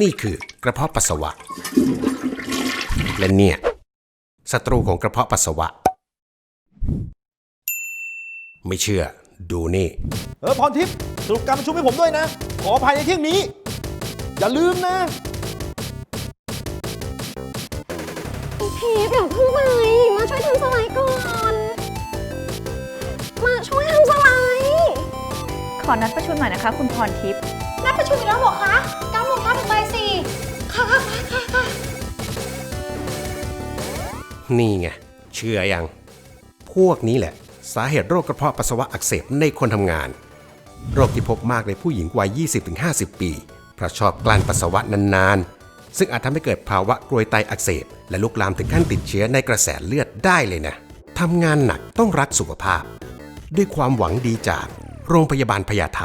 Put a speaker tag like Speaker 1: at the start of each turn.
Speaker 1: นี่คือกระเพาะปัสสาวะ และเนี่ยศัตรูของกระเพาะปัสสาวะ ไม่เชื่อดูนี่
Speaker 2: เออพรทิพย์สรุปการประชุมให้ผมด้วยนะ ขอภายในเที่ยงนี้ อย่าลืมนะ
Speaker 3: พีทเดี๋ยวเพิ่งไปมาช่วยทำสไลด์ก่อน มาช่วยทำสไลด์
Speaker 4: ขอนัดประชุมหน่อยนะคะ คุณพรทิพย์
Speaker 3: นัดประชุมอีกแล้วเหรอคะ เก้าโมงเก้าถึงบ่ายสี่ค่ะค่ะค่ะค่ะ
Speaker 1: นี่ไง เชื่อยัง พวกนี้แหละ สาเหตุโรคกระเพาะปัสสาวะอักเสบในคนทำงาน โรคที่พบมากในผู้หญิงวัย 20-50 ปี เพราะชอบกลั้นปัสสาวะนานๆ ซึ่งอาจทำให้เกิดภาวะกรวยไตอักเสบ และลุกลามถึงขั้นติดเชื้อในกระแสเลือดได้เลยนะทำงานหนักต้องรักสุขภาพ ด้วยความหวังดีจากโรงพยาบาลพญาไท